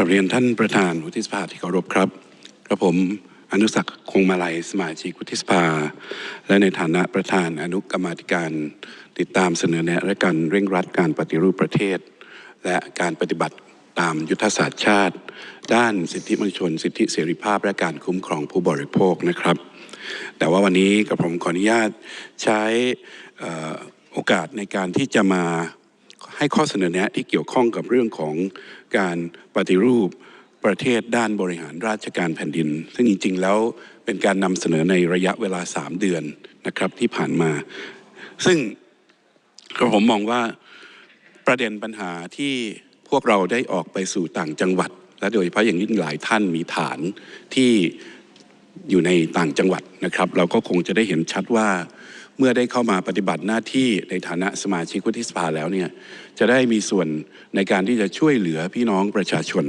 ราบเรียนท่านประธานวุฒิสภาที่เคารพครับกระผมอนุสักคงมาลัยสมาชิกวุฒิสภา และในฐานะประธานอนุกรรมาธิการ ติดตามเสนอแนะและการเร่งรัดการปฏิรูปประเทศ และการปฏิบัติตามยุทธศาสตร์ชาติ ด้านสิทธิมนุษยชน สิทธิเสรีภาพและการคุ้มครองผู้บริโภคนะครับ แต่ว่าวันนี้กับผมขออนุญาตใช้โอกาสในการที่จะมา ให้ข้อเสนอแนะที่เกี่ยวข้องกับเรื่องของการปฏิรูปประเทศด้านบริหารราชการแผ่นดิน ซึ่งจริง ๆ แล้วเป็นการนำเสนอในระยะเวลา 3 เดือนนะครับที่ผ่านมา ซึ่งกระผมมองว่าประเด็นปัญหาที่พวกเราได้ออกไปสู่ต่างจังหวัด และโดยเฉพาะอย่างยิ่งหลายท่านมีฐานที่อยู่ในต่างจังหวัดนะครับ เราก็คงจะได้เห็นชัดว่า เมื่อได้เข้ามาปฏิบัติหน้าที่ในฐานะสมาชิกวุฒิสภาแล้วเนี่ยจะได้มีส่วนในการที่จะช่วยเหลือพี่น้องประชาชน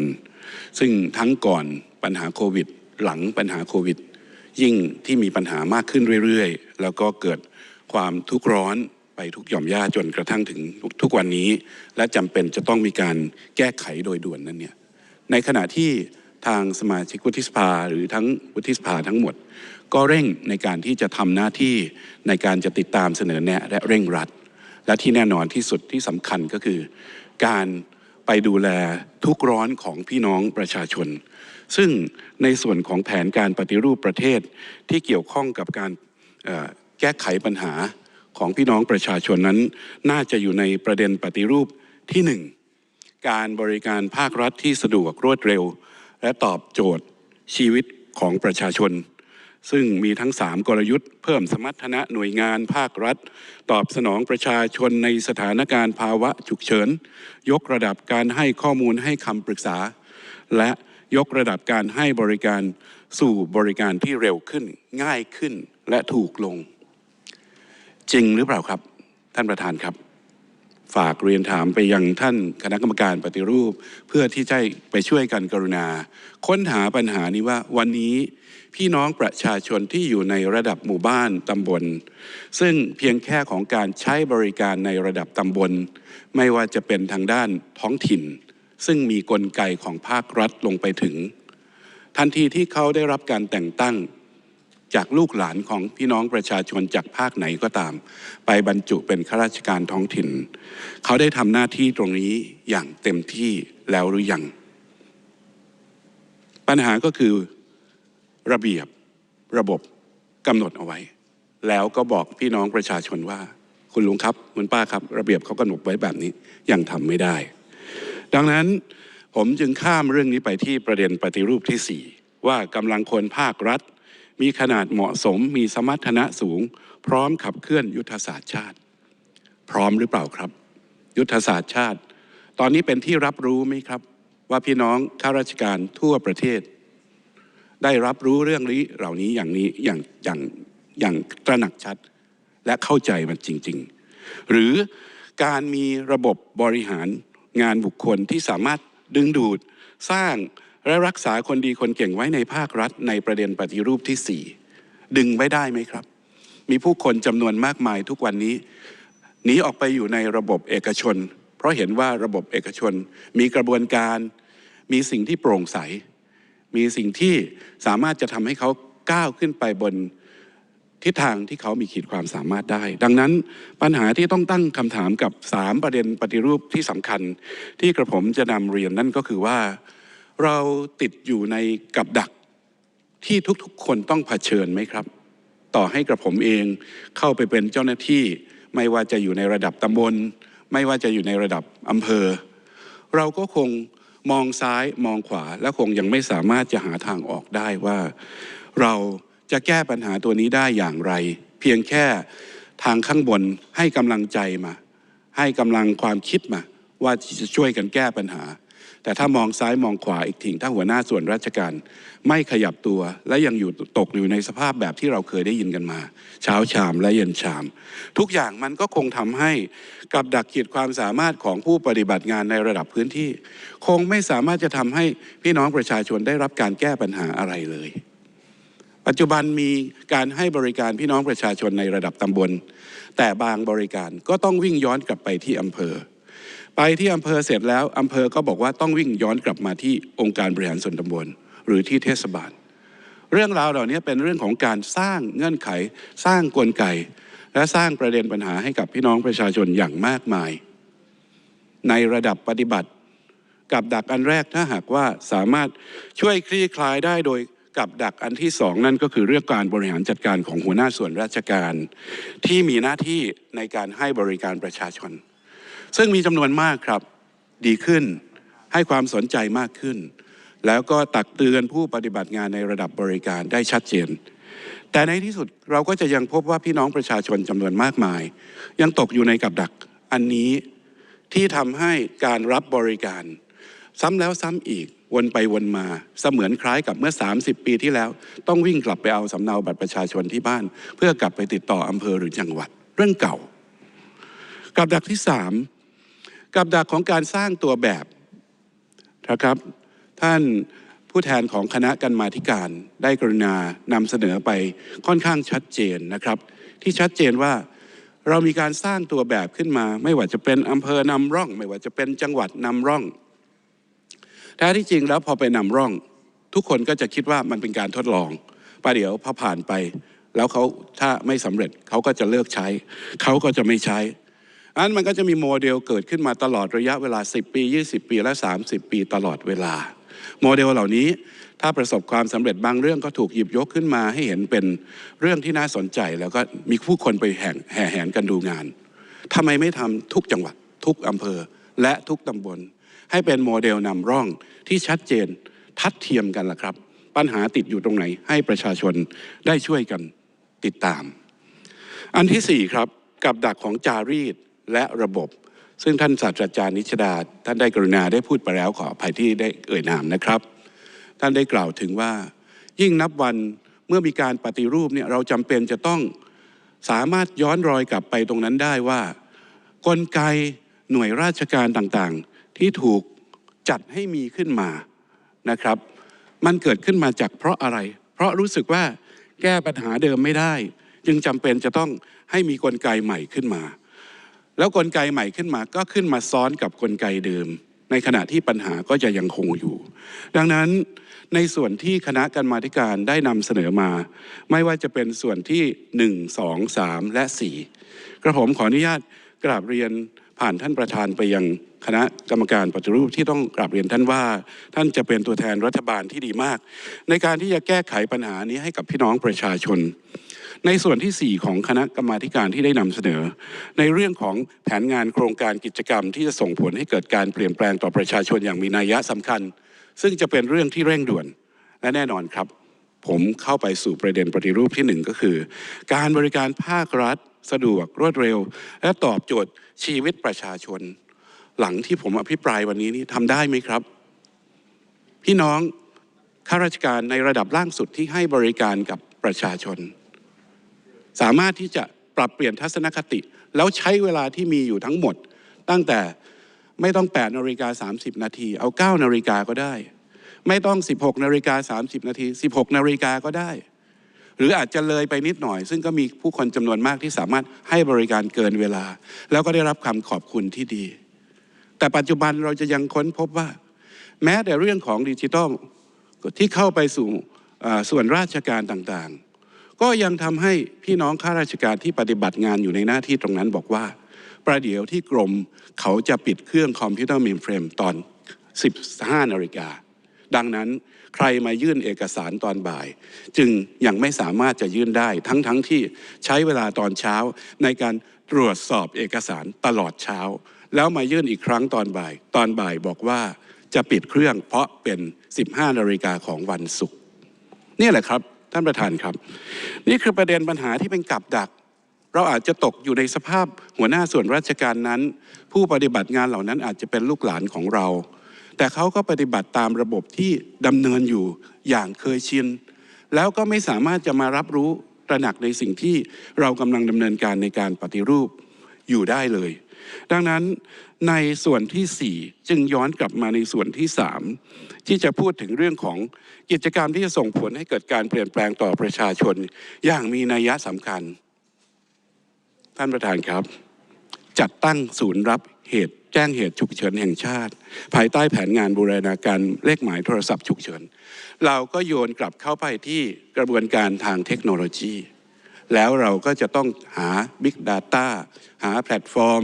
ซึ่งทั้งก่อนปัญหาโควิด หลังปัญหาโควิด ยิ่งที่มีปัญหามากขึ้นเรื่อยๆ แล้วก็เกิดความทุกข์ร้อนไปทุกหย่อมย่าจนกระทั่งถึงทุกวันนี้ และจำเป็นจะต้องมีการแก้ไขโดยด่วนนั้นเนี่ยในขณะที่ทางสมาชิกวุฒิสภาหรือทั้งวุฒิสภาทั้งหมด ก็เร่งในการที่จะทำหน้าที่ในการจะติดตามเสนอแนะและเร่งรัด และที่แน่นอนที่สุดที่สำคัญก็คือ การไปดูแลทุกร้อนของพี่น้องประชาชน ซึ่งในส่วนของแผนการปฏิรูปประเทศที่เกี่ยวข้องกับการแก้ไขปัญหาของพี่น้องประชาชนนั้น น่าจะอยู่ในประเด็นปฏิรูปที่หนึ่งการบริการภาครัฐที่สะดวกรวดเร็ว และตอบโจทย์ชีวิตของประชาชน ซึ่งมีทั้ง 3 กลยุทธ์เพิ่มสมรรถนะหน่วยงานภาครัฐ ตอบสนองประชาชนในสถานการณ์ภาวะฉุกเฉิน ยกระดับการให้ข้อมูลให้คำปรึกษา และยกระดับการให้บริการสู่บริการที่เร็วขึ้น ง่ายขึ้นและถูกลง จริงหรือเปล่าครับ ท่านประธานครับ ฝากเรียนถามไปยังท่านคณะกรรมการปฏิรูป เพื่อที่จะไปช่วยกันกรุณา ค้นหาปัญหานี้ว่าวันนี้ พี่น้องประชาชนที่อยู่ในระดับหมู่บ้านตำบล ซึ่งเพียงแค่ของการใช้บริการในระดับตำบล ไม่ว่าจะเป็นทางด้านท้องถิ่น ซึ่งมีกลไกของภาครัฐลงไปถึง ทันทีที่เขาได้รับการแต่งตั้งจากลูกหลานของพี่น้องประชาชนจากภาคไหนก็ตาม ไปบรรจุเป็นข้าราชการท้องถิ่น เขาได้ทำหน้าที่ตรงนี้อย่างเต็มที่แล้วหรือยัง ปัญหาก็คือ ระเบียบระบบกำหนดเอาไว้ แล้วก็บอกพี่น้องประชาชนว่า คุณลุงครับคุณป้าครับ ระเบียบเขากำหนดไว้แบบนี้ยังทำไม่ได้ ดังนั้นผมจึงข้ามเรื่องนี้ไปที่ประเด็นปฏิรูปที่ 4 ว่ากำลังคนภาครัฐ มีขนาดเหมาะสมมีสมรรถนะสูง พร้อมขับเคลื่อนยุทธศาสตร์ชาติ พร้อมหรือเปล่าครับ ยุทธศาสตร์ชาติ ตอนนี้เป็นที่รับรู้ไหมครับ ว่าพี่น้องข้าราชการทั่วประเทศ ได้รับรู้เรื่องนี้เหล่านี้อย่างนี้อย่างอย่างอย่างตระหนักชัด และเข้าใจมันจริง ๆ หรือการมีระบบบริหารงานบุคคลที่สามารถดึงดูดสร้างและรักษาคนดีคนเก่งไว้ในภาครัฐ ในประเด็นปฏิรูปที่ 4 ดึงไว้ได้ไหมครับ มีผู้คนจำนวนมากมายทุกวันนี้หนีออกไปอยู่ในระบบเอกชน เพราะเห็นว่าระบบเอกชน มีกระบวนการ มีสิ่งที่โปร่งใส มีสิ่งที่สามารถจะทำให้เขาก้าวขึ้นไปบนทิศทางที่เขามีขีดความสามารถได้ ดังนั้นปัญหาที่ต้องตั้งคำถามกับ 3 ประเด็นปฏิรูปที่สำคัญ ที่กระผมจะนำเรียนนั่นก็คือว่า เราติดอยู่ในกับดักที่ทุกๆ คนต้องเผชิญไหมครับ ต่อให้กระผมเองเข้าไปเป็นเจ้าหน้าที่ ไม่ว่าจะอยู่ในระดับตำบล ไม่ว่าจะอยู่ในระดับอำเภอ เราก็คง มองซ้ายมองขวาและคงยังไม่สามารถจะหาทางออกได้ว่า เราจะแก้ปัญหาตัวนี้ได้อย่างไร เพียงแค่ทางข้างบนให้กำลังใจมา ให้กำลังความคิดมา ว่าจะช่วยกันแก้ปัญหา แต่ถ้ามองซ้ายมองขวาอีกทีถ้าหัวหน้าส่วนราชการไม่ขยับตัวและยังอยู่ตกอยู่ในสภาพแบบที่เราเคยได้ยินกันมา เช้าชามและเย็นชาม ทุกอย่างมันก็คงทำให้กับดักขีดความสามารถของผู้ปฏิบัติงานในระดับพื้นที่ คงไม่สามารถจะทำให้พี่น้องประชาชนได้รับการแก้ปัญหาอะไรเลย ปัจจุบันมีการให้บริการพี่น้องประชาชนในระดับตำบล แต่บางบริการก็ต้องวิ่งย้อนกลับไปที่อำเภอ ไปที่อำเภอเสร็จแล้วอำเภอก็บอกว่าต้องวิ่งย้อนกลับมาที่องค์การบริหารส่วนตำบลหรือที่เทศบาล เรื่องราวเหล่านี้เป็นเรื่องของการสร้างเงื่อนไข สร้างกลไก และสร้างประเด็นปัญหาให้กับพี่น้องประชาชนอย่างมากมาย ในระดับปฏิบัติ กับดักอันแรกถ้าหากว่าสามารถช่วยคลี่คลายได้โดยกับดักอันที่สองนั่นก็คือเรื่องการบริหารจัดการของหัวหน้าส่วนราชการ ที่มีหน้าที่ในการให้บริการประชาชน ซึ่งมีจำนวนมากครับดีขึ้น ให้ความสนใจมากขึ้น แล้วก็ตักเตือนผู้ปฏิบัติงานในระดับบริการได้ชัดเจน แต่ในที่สุดเราก็จะยังพบว่าพี่น้องประชาชนจำนวนมากมาย ยังตกอยู่ในกับดักอันนี้ที่ทำให้การรับบริการ ซ้ำแล้วซ้ำอีกวนไปวนมาเสมือนคล้ายกับเมื่อ 30 ปีที่แล้ว ต้องวิ่งกลับไปเอาสำเนาบัตรประชาชนที่บ้าน เพื่อกลับไปติดต่ออำเภอหรือจังหวัด เรื่องเก่า กับดักที่สาม กับดักของการสร้างตัวแบบนะครับ ท่านผู้แทนของคณะกรรมาธิการได้กรุณานำเสนอไปค่อนข้างชัดเจนนะครับ ที่ชัดเจนว่าเรามีการสร้างตัวแบบขึ้นมา ไม่ว่าจะเป็นอำเภอนำร่อง ไม่ว่าจะเป็นจังหวัดนำร่องแท้ที่จริงแล้วพอไปนำร่อง ทุกคนก็จะคิดว่ามันเป็นการทดลองประเดี๋ยวพอผ่านไป แล้วเขาถ้าไม่สำเร็จเขาก็จะเลิกใช้ เขาก็จะไม่ใช้ อันมันก็จะมีโมเดลเกิดขึ้นมาตลอดระยะเวลา 10 ปี 20 ปีและ 30 ปีตลอดเวลา โมเดลเหล่านี้ถ้าประสบความสำเร็จบางเรื่องก็ถูกหยิบยกขึ้นมาให้เห็นเป็นเรื่องที่น่าสนใจ แล้วก็มีผู้คนไปแห่แห่แหนกันดูงานทำไมไม่ทำทุกจังหวัด ทุกอำเภอและทุกตำบล ให้เป็นโมเดลนำร่องที่ชัดเจนทัดเทียมกันล่ะครับ ปัญหาติดอยู่ตรงไหนให้ประชาชนได้ช่วยกันติดตาม อันที่สี่ครับกับดักของจารีต และระบบ ซึ่งท่านศาสตราจารย์นิชดา ท่านได้กรุณาได้พูดไปแล้วขออภัยที่ได้เอ่ยนามนะครับ ท่านได้กล่าวถึงว่า ยิ่งนับวันเมื่อมีการปฏิรูปเนี่ยเราจำเป็นจะต้องสามารถย้อนรอยกลับไปตรงนั้นได้ว่า กลไกหน่วยราชการต่างๆ ที่ถูกจัดให้มีขึ้นมานะครับ มันเกิดขึ้นมาจากเพราะอะไร เพราะรู้สึกว่าแก้ปัญหาเดิมไม่ได้ จึงจำเป็นจะต้องให้มีกลไกใหม่ขึ้นมา แล้วกลไกใหม่ขึ้นมาก็ขึ้นมาซ้อนกับกลไกเดิม ในขณะที่ปัญหาก็จะยังคงอยู่ ดังนั้นในส่วนที่คณะกรรมาธิการได้นำเสนอมา ไม่ว่าจะเป็นส่วนที่ 1 2 3 และ 4 กระผมขออนุญาตกราบเรียนผ่านท่านประธานไปยัง คณะกรรมการปฏิรูปที่ต้องกราบเรียนท่านว่า ท่านจะเป็นตัวแทนรัฐบาลที่ดีมาก ในการที่จะแก้ไขปัญหานี้ให้กับพี่น้องประชาชน ในส่วนที่ 4 ของคณะกรรมาการที่ได้นำเสนอ ในเรื่องของแผนงานโครงการกิจกรรม ที่จะส่งผลให้เกิดการเปลี่ยนแปลงต่อประชาชนอย่างมีนัยยะสำคัญ ซึ่งจะเป็นเรื่องที่เร่งด่วนและแน่นอนครับ ผมเข้าไปสู่ประเด็นปฏิรูปที่หนึ่งก็คือ การบริการภาครัฐ สะดวกรวดเร็ว และตอบโจทย์ชีวิตประชาชน หลังที่ผมอภิปรายวันนี้นี่ทำได้ไหมครับ พี่น้องข้าราชการในระดับล่างสุดที่ให้บริการกับประชาชน สามารถที่จะปรับเปลี่ยนทัศนคติ แล้วใช้เวลาที่มีอยู่ทั้งหมด ตั้งแต่ไม่ต้อง 8นาฬิกา30 นาที เอา 9นาฬิกาก็ได้ ไม่ต้อง 16นาฬิกา30 นาที 16นาฬิกาก็ได้ หรืออาจจะเลยไปนิดหน่อย ซึ่งก็มีผู้คนจำนวนมากที่สามารถให้บริการเกินเวลา แล้วก็ได้รับคำขอบคุณที่ดี แต่ปัจจุบันเราจะยังค้นพบว่า แม้แต่เรื่องของดิจิทัลที่เข้าไปสู่ส่วนราชการต่างๆ ก็ยังทำให้พี่น้องข้าราชการที่ปฏิบัติงานอยู่ในหน้าที่ตรงนั้นบอกว่า ประเดี๋ยวที่กรมเขาจะปิดเครื่องคอมพิวเตอร์เมนเฟรมตอน 15นาฬิกาดังนั้นใครมายื่นเอกสารตอนบ่าย จึงยังไม่สามารถจะยื่นได้ ทั้งๆทที่ใช้เวลาตอนเช้าในการตรวจสอบเอกสารตลอดเช้า แล้วมายื่นอีกครั้งตอนบ่าย ตอนบ่ายบอกว่าจะปิดเครื่องเพราะเป็น 15นาฬิกาของวันศุกร์นี่แหละครับ ท่านประธานครับ นี่คือประเด็นปัญหาที่เป็นกับดัก เราอาจจะตกอยู่ในสภาพหัวหน้าส่วนราชการนั้น ผู้ปฏิบัติงานเหล่านั้นอาจจะเป็นลูกหลานของเรา แต่เขาก็ปฏิบัติตามระบบที่ดำเนินอยู่อย่างเคยชินแล้วก็ไม่สามารถจะมารับรู้ตระหนักในสิ่งที่เรากำลังดำเนินการในการปฏิรูปอยู่ได้เลย ดังนั้นในส่วนที่ 4 จึงย้อนกลับมาในส่วนที่ 3 ที่จะพูดถึงเรื่องของกิจกรรมที่จะส่งผลให้เกิดการเปลี่ยนแปลงต่อประชาชน อย่างมีนัยยะสำคัญ ท่านประธานครับ จัดตั้งศูนย์รับเหตุแจ้งเหตุฉุกเฉินแห่งชาติ ภายใต้แผนงานบูรณาการเลขหมายโทรศัพท์ฉุกเฉิน เราก็โยนกลับเข้าไปที่กระบวนการทางเทคโนโลยี แล้วเราก็จะต้องหา Big Data หาแพลตฟอร์ม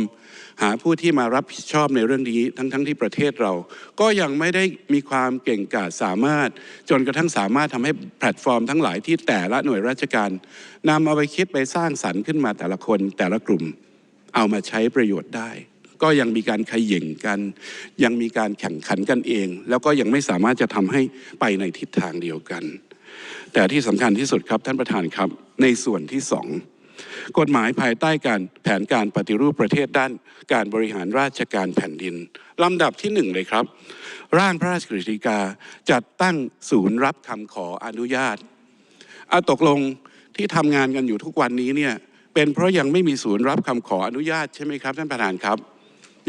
หาผู้ที่มารับผิดชอบในเรื่องนี้ทั้งๆทที่ประเทศเรา ก็ยังไม่ได้มีความเก่งกาจสามารถ จนกระทั่งสามารถทำให้แพลตฟอร์มทั้งหลายที่แต่ละหน่วยราชการนำเอาไปคิดไปสร้างสรรค์ขึ้นมาแต่ละคนแต่ละกลุ่ม เอามาใช้ประโยชน์ได้ ก็ยังมีการขย่งกัน ยังมีการแข่งขันกันเอง แล้วก็ยังไม่สามารถจะทำให้ไปในทิศทางเดียวกัน แต่ที่สำคัญที่สุดครับท่านประธานครับในส่วนที่สอง กฎหมายภายใต้การแผนการปฏิรูปประเทศด้าน การบริหารราชการแผ่นดินลำดับที่หนึ่งเลยครับ ร่างพระราชกฤษฎีกาจัดตั้งศูนย์รับคำขออนุญาตอาตกลงที่ทำงานกันอยู่ทุกวันนี้เนี่ยเป็นเพราะยังไม่มีศูนย์รับคำขออนุญาตใช่ไหมครับท่านประธานครับ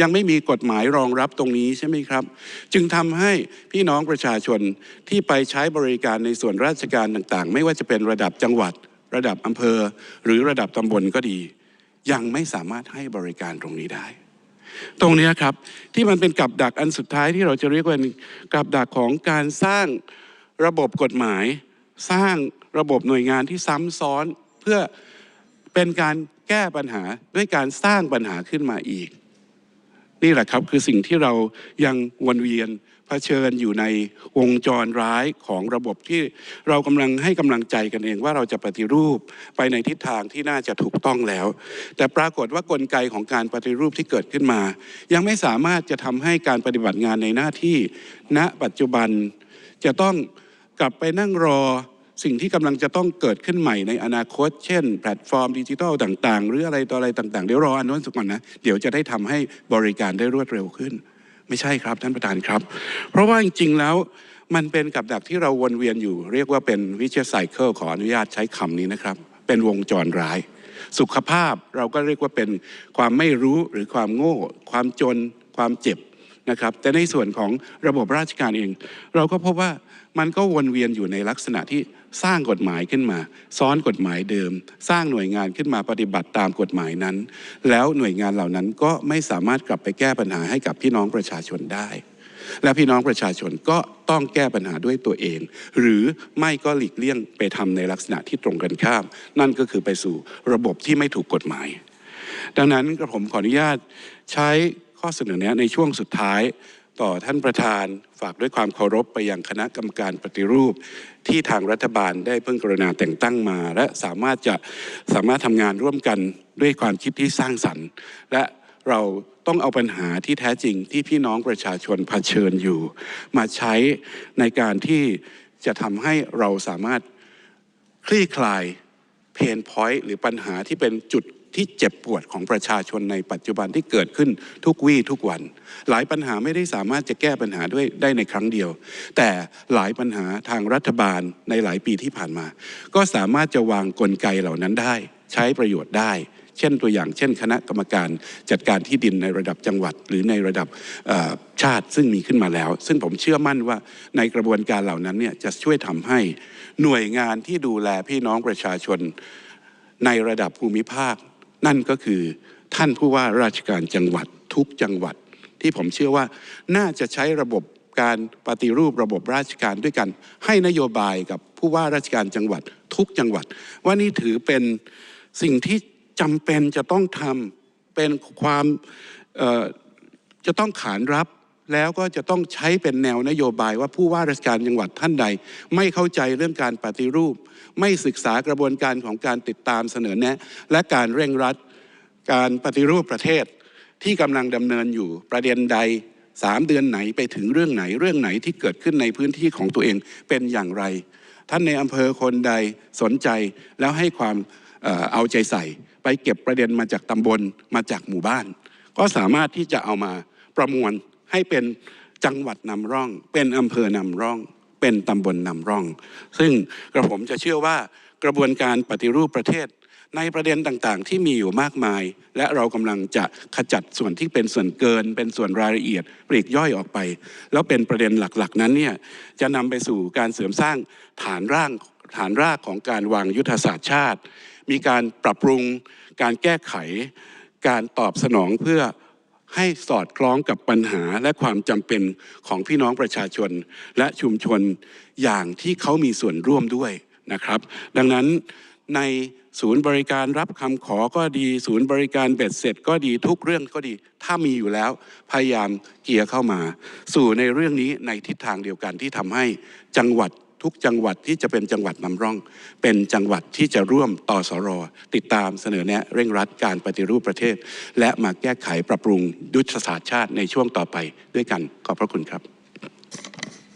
ยังไม่มีกฎหมายรองรับตรงนี้ใช่ไหมครับ จึงทำให้พี่น้องประชาชนที่ไปใช้บริการในส่วนราชการต่างๆ ไม่ว่าจะเป็นระดับจังหวัด ระดับอำเภอ หรือระดับตำบลก็ดี ยังไม่สามารถให้บริการตรงนี้ได้ ตรงนี้ครับที่มันเป็นกับดักอันสุดท้ายที่เราจะเรียกว่ากับดักของการสร้างระบบกฎหมาย สร้างระบบหน่วยงานที่ซ้ำซ้อนเพื่อเป็นการแก้ปัญหาด้วยการสร้างปัญหาขึ้นมาอีก นี่แหละครับคือสิ่งที่เรายังวนเวียน เผชิญอยู่ในวงจรร้ายของระบบที่เรากำลังให้กำลังใจกันเองว่าเราจะปฏิรูปไปในทิศทางที่น่าจะถูกต้องแล้ว แต่ปรากฏว่ากลไกของการปฏิรูปที่เกิดขึ้นมา ยังไม่สามารถจะทำให้การปฏิบัติงานในหน้าที่ ณปัจจุบันจะต้องกลับไปนั่งรอสิ่งที่กำลังจะต้องเกิดขึ้นใหม่ในอนาคต เช่น แพลตฟอร์มดิจิทัลต่าง ๆ หรืออะไรต่ออะไรต่าง ๆ เดี๋ยวรออันนั้นสักก่อนนะ เดี๋ยวจะได้ทำให้บริการได้รวดเร็วขึ้น ไม่ใช่ครับท่านประธานครับ เพราะว่าจริงๆแล้วมันเป็นกับดักที่เราวนเวียนอยู่ เรียกว่าเป็นวิเชียไซเคิลขออนุญาตใช้คำนี้นะครับ เป็นวงจรร้าย สุขภาพเราก็เรียกว่าเป็นความไม่รู้หรือความโง่ ความจน ความเจ็บนะครับ แต่ในส่วนของระบบราชการเอง เราก็พบว่ามันก็วนเวียนอยู่ในลักษณะที่ สร้างกฎหมายขึ้นมา ซ้อนกฎหมายเดิม สร้างหน่วยงานขึ้นมาปฏิบัติตามกฎหมายนั้น แล้วหน่วยงานเหล่านั้นก็ไม่สามารถกลับไปแก้ปัญหาให้กับพี่น้องประชาชนได้ และพี่น้องประชาชนก็ต้องแก้ปัญหาด้วยตัวเอง หรือไม่ก็หลีกเลี่ยงไปทำในลักษณะที่ตรงกันข้าม นั่นก็คือไปสู่ระบบที่ไม่ถูกกฎหมาย ดังนั้นกระผมขออนุญาตใช้ข้อเสนอแนะในช่วงสุดท้าย ต่อท่านประธานฝากด้วยความเคารพไปยังคณะกรรมการปฏิรูป ที่ทางรัฐบาลได้เพิ่งกรุณาแต่งตั้งมา และสามารถจะสามารถทำงานร่วมกันด้วยความคิดที่สร้างสรรค์ และเราต้องเอาปัญหาที่แท้จริงที่พี่น้องประชาชนเผชิญอยู่ มาใช้ในการที่จะทำให้เราสามารถคลี่คลายเพนพอยต์หรือปัญหาที่เป็นจุด ที่เจ็บปวดของประชาชนในปัจจุบันที่เกิดขึ้นทุกวี่ทุกวัน หลายปัญหาไม่ได้สามารถจะแก้ปัญหาด้วยได้ในครั้งเดียว แต่หลายปัญหาทางรัฐบาลในหลายปีที่ผ่านมา ก็สามารถจะวางกลไกเหล่านั้นได้ ใช้ประโยชน์ได้ เช่นตัวอย่างเช่น คณะกรรมการจัดการที่ดินในระดับจังหวัด หรือในระดับชาติซึ่งมีขึ้นมาแล้ว ซึ่งผมเชื่อมั่นว่าในกระบวนการเหล่านั้นเนี่ยจะช่วยทำให้หน่วยงานที่ดูแลพี่น้องประชาชนในระดับภูมิภาค นั่นก็คือท่านผู้ว่าราชการจังหวัดทุกจังหวัด ที่ผมเชื่อว่าน่าจะใช้ระบบการปฏิรูประบบราชการด้วยกัน ให้นโยบายกับผู้ว่าราชการจังหวัดทุกจังหวัด ว่านี่ถือเป็นสิ่งที่จำเป็นจะต้องทำเป็นความจะต้องขานรับ แล้วก็จะต้องใช้เป็นแนวนโยบายว่าผู้ว่าราชการจังหวัดท่านใด ไม่เข้าใจเรื่องการปฏิรูป ไม่ศึกษากระบวนการของการติดตามเสนอแนะ และการเร่งรัดการปฏิรูปประเทศที่กำลังดำเนินอยู่ประเด็นใดสามเดือนไหนไปถึงเรื่องไหนเรื่องไหนที่เกิดขึ้นในพื้นที่ของตัวเองเป็นอย่างไร ท่านในอำเภอคนใดสนใจแล้วให้ความเอ่อเอาใจใส่ ไปเก็บประเด็นมาจากตำบลมาจากหมู่บ้าน ก็สามารถที่จะเอามาประมวล ให้เป็นจังหวัดนำร่อง เป็นอำเภอนำร่อง เป็นตำบลนำร่อง ซึ่งกระผมจะเชื่อว่ากระบวนการปฏิรูปประเทศ ในประเด็นต่างๆ ที่มีอยู่มากมาย และเรากำลังจะขจัดส่วนที่เป็นส่วนเกิน เป็นส่วนรายละเอียดปลีกย่อยออกไป แล้วเป็นประเด็นหลักๆ นั้นเนี่ยจะนำไปสู่การเสริมสร้างฐานร่างฐานรากของการวางยุทธศาสตร์ชาติ มีการปรับปรุง การแก้ไข การตอบสนองเพื่อ ให้สอดคล้องกับปัญหาและความจำเป็นของพี่น้องประชาชน และชุมชนอย่างที่เขามีส่วนร่วมด้วยนะครับ ดังนั้นในศูนย์บริการรับคำขอก็ดี ศูนย์บริการเบ็ดเสร็จก็ดีทุกเรื่องก็ดี ถ้ามีอยู่แล้วพยายามเกียร์เข้ามา สู่ในเรื่องนี้ในทิศทางเดียวกันที่ทำให้จังหวัด ทุกจังหวัดที่จะเป็นจังหวัดนำร่อง เป็นจังหวัดที่จะร่วมต่อสรติดตามเสนอแนะเร่งรัดการปฏิรูปประเทศ และมาแก้ไขปรับปรุงยุทธศาสตร์ชาติในช่วงต่อไปด้วยกันขอบพระคุณครับ